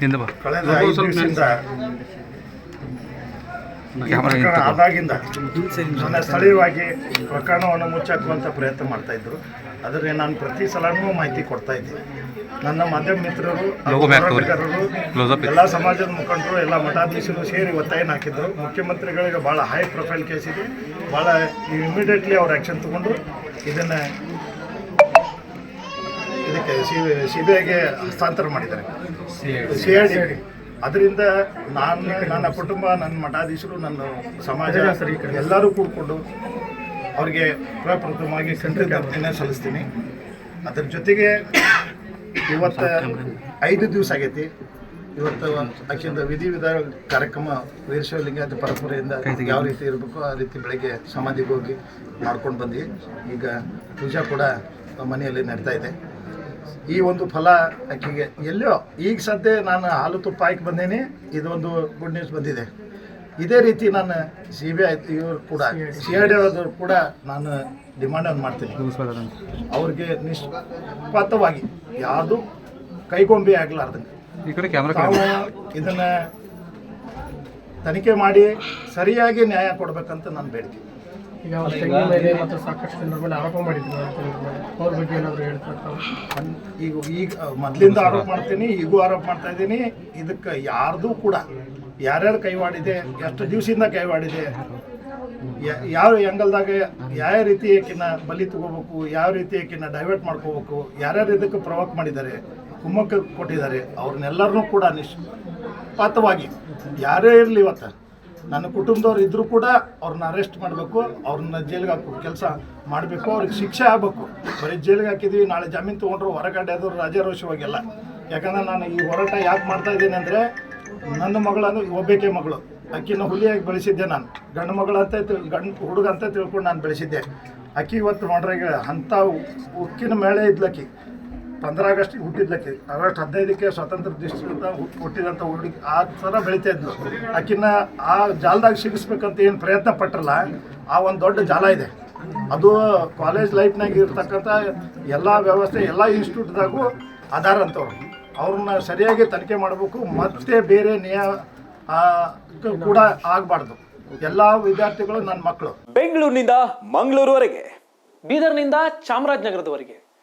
ಹಿಂದೆ ಬಾ. ಕಳೆದ ಐದು ದಿವಸದಿಂದ ಪ್ರಕರಣ. ಆದಾಗಿಂದ ನನ್ನ ಸ್ಥಳೀಯವಾಗಿ ಪ್ರಕರಣವನ್ನು ಮುಚ್ಚಾಕುವಂಥ ಪ್ರಯತ್ನ ಮಾಡ್ತಾ ಇದ್ರು. ಆದರೆ ನಾನು ಪ್ರತಿ ಸಲನೂ ಮಾಹಿತಿ ಕೊಡ್ತಾ ಇದ್ದೀನಿ. ನನ್ನ ಮಾಧ್ಯಮ ಮಿತ್ರರು ಹೋರಾಟಗಾರರು. ಎಲ್ಲ ಸಮಾಜದ ಮುಖಂಡರು ಎಲ್ಲ ಮಠಾಧೀಶರು ಸೇರಿ ಒತ್ತಾಯನ ಹಾಕಿದ್ರು. ಮುಖ್ಯಮಂತ್ರಿಗಳಿಗೆ ಭಾಳ ಹೈ ಪ್ರೊಫೈಲ್ ಕೇಸ್ ಇದೆ. ಭಾಳ ಇಮಿಡಿಯೇಟ್ಲಿ ಅವ್ರು ಆ್ಯಕ್ಷನ್ ತಗೊಂಡು ಇದನ್ನು ಸಿ ಬಿ ಐಗೆ ಹಸ್ತಾಂತರ ಮಾಡಿದ್ದಾರೆ. C I D. ಅದರಿಂದ ನಾನು ನನ್ನ ಕುಟುಂಬ ನನ್ನ ಮಠಾಧೀಶರು ನನ್ನ ಸಮಾಜ ಎಲ್ಲರೂ ಕೂಡಿಕೊಂಡು ಅವ್ರಿಗೆ ಪ್ರಪ್ರಥಮವಾಗಿ ಕಂಡ್ರಿಗೆ ಸಲ್ಲಿಸ್ತೀನಿ. ಅದ್ರ ಜೊತೆಗೆ ಇವತ್ತು ಐದು ದಿವಸ ಆಗೈತಿ. ಇವತ್ತು ಅಕ್ಕಿಂದ ವಿಧಿ ಕಾರ್ಯಕ್ರಮ ಕಾರ್ಯಕ್ರಮ ಅದು ಪರಂಪರೆಯಿಂದ ಯಾವ ರೀತಿ ಇರಬೇಕು ಆ ರೀತಿ ಬೆಳಗ್ಗೆ ಸಮಾಧಿಗೆ ಹೋಗಿ ಮಾಡ್ಕೊಂಡು ಬಂದ್ವಿ. ಈಗ ಪೂಜಾ ಕೂಡ ಮನೆಯಲ್ಲಿ ನಡೀತಾ ಇದೆ. ಈ ಒಂದು ಫಲ ಆಕೆಗೆ. ಎಲ್ಲೋ ಈಗ ಸದ್ಯ ನಾನು ಹಾಲು ತುಪ್ಪ ಹಾಕಿ ಬಂದೇನೆ. ಇದೊಂದು ಗುಡ್ ನ್ಯೂಸ್ ಬಂದಿದೆ. ಇದೇ ರೀತಿ ನಾನು ಸಿ ಬಿ ಐ ಇವರು ಕೂಡ ಸಿ ಐ ಡಿ ಅವ್ರದ್ದು ಕೂಡ ನಾನು ಡಿಮಾಂಡನ್ನು ಮಾಡ್ತೀನಿ. ಅವ್ರಿಗೆ ನಿಷ್ಪಾತವಾಗಿ ಯಾವುದು ಕೈಗೊಂಬೆ ಆಗಲಾರ್ದಂಗೆ. ನಾವು ಕಡೆ ಇದನ್ನ ತನಿಖೆ ಮಾಡಿ ಸರಿಯಾಗಿ ನ್ಯಾಯ ಕೊಡಬೇಕಂತ ನಾನು ಬೇಡ್ತೀನಿ. ಈಗ ಅವ್ರ ತಂಗಿ ಮೇಲೆ ಮತ್ತು ಸಾಕಷ್ಟು ಜನರ ಮೇಲೆ ಆರೋಪ ಮಾಡಿದ್ರು ಅವ್ರ ಬಗ್ಗೆ ಏನಾದರೂ ಹೇಳ್ತಾರೆ? ಈಗ ಈಗ ಮೊದಲಿಂದ ಆರೋಪ ಮಾಡ್ತೀನಿ, ಈಗೂ ಆರೋಪ ಮಾಡ್ತಾ ಇದ್ದೀನಿ ಇದಕ್ಕೆ ಯಾರ್ದು ಕೂಡ ಯಾರ್ಯಾರು ಕೈವಾಡಿದೆ, ಎಷ್ಟು ದಿವಸದಿಂದ ಕೈವಾಡಿದೆ ಯಾವ ಎಂಗಲ್ದಾಗ ಯಾವ ರೀತಿ ಆಕಿನ ಬಲಿ ತಗೋಬೇಕು, ಯಾವ ರೀತಿ ಆಕಿನ ಡೈವರ್ಟ್ ಮಾಡ್ಕೋಬೇಕು, ಯಾರ್ಯಾರು ಇದಕ್ಕೆ ಪ್ರವೋಕ್ ಮಾಡಿದ್ದಾರೆ, ಕುಮ್ಮಕ್ಕ ಕೊಟ್ಟಿದ್ದಾರೆ, ಅವ್ರನ್ನೆಲ್ಲರನ್ನೂ ಕೂಡ ನಿಷ್ಪಾತವಾಗಿ, ಯಾರೇ ಇರಲಿ ಇವತ್ತು ನನ್ನ ಕುಟುಂಬದವ್ರು ಇದ್ದರೂ ಕೂಡ ಅವ್ರನ್ನ ಅರೆಸ್ಟ್ ಮಾಡಬೇಕು, ಅವ್ರನ್ನ ಜೈಲಿಗೆ ಹಾಕಬೇಕು, ಕೆಲಸ ಮಾಡಬೇಕು, ಅವ್ರಿಗೆ ಶಿಕ್ಷೆ ಆಗಬೇಕು. ಬರೀ ಜೈಲಿಗೆ ಹಾಕಿದ್ವಿ, ನಾಳೆ ಜಾಮೀನು ತೊಗೊಂಡ್ರು ಹೊರಗಡೆ ಆದವ್ರು ರಾಜಾರೋಷವಾಗಿಲ್ಲ. ಯಾಕಂದ್ರೆ ನಾನು ಈ ಹೋರಾಟ ಯಾಕೆ ಮಾಡ್ತಾ ಇದ್ದೀನಿ ಅಂದರೆ, ನನ್ನ ಮಗಳನ್ನು ಒಬ್ಬಕ್ಕೆ ಮಗಳು, ಅಕ್ಕಿನ ಹುಲಿಯಾಗಿ ಬೆಳೆಸಿದ್ದೆ ನಾನು. ಗಂಡು ಮಗಳು ಅಂತ ಗಂಡು ಹುಡುಗ ಅಂತ ತಿಳ್ಕೊಂಡು ನಾನು ಬೆಳೆಸಿದ್ದೆ. ಅಕ್ಕಿ ಇವತ್ತು ಮಾಡ್ರಾಗ ಅಂಥ ಉಕ್ಕಿನ ಮೇಳೆ ಇದ್ಲಕ್ಕಿ ಪಂದ್ರ ಆಗಸ್ಟಿಗೆ ಹುಟ್ಟಿದ್ಲಕ್ಕಿ, ಆಗಸ್ಟ್ ಹದಿನೈದಕ್ಕೆ ಸ್ವಾತಂತ್ರ್ಯ ದಿವಸದಿಂದ ಹುಟ್ಟಿದಂಥ ಹುಡುಗಿ ಆ ಥರ ಬೆಳೀತಾ ಇದ್ಲು. ಆಕಿನ ಆ ಜಾಲದಾಗ ಸಿಗಿಸ್ಬೇಕಂತ ಏನು ಪ್ರಯತ್ನ ಪಟ್ಟರಲ್ಲ ಆ ಒಂದು ದೊಡ್ಡ ಜಾಲ ಇದೆ. ಅದು ಕಾಲೇಜ್ ಲೈಫ್ನಾಗ ಇರ್ತಕ್ಕಂಥ ಎಲ್ಲ ವ್ಯವಸ್ಥೆ, ಎಲ್ಲ ಇನ್ಸ್ಟಿಟ್ಯೂಟ್ದಾಗೂ ಆಧಾರ ಅಂತವ್ರು. ಅವ್ರನ್ನ ಸರಿಯಾಗಿ ತನಿಖೆ ಮಾಡಬೇಕು, ಮತ್ತೆ ಬೇರೆ ನಿಯ ಕೂಡ ಆಗಬಾರ್ದು. ಎಲ್ಲ ವಿದ್ಯಾರ್ಥಿಗಳು ನನ್ನ ಮಕ್ಕಳು ಬೆಂಗಳೂರಿನಿಂದ ಮಂಗಳೂರುವರೆಗೆ. ಬೀದರ್ನಿಂದ ಚಾಮರಾಜನಗರದವರೆಗೆ.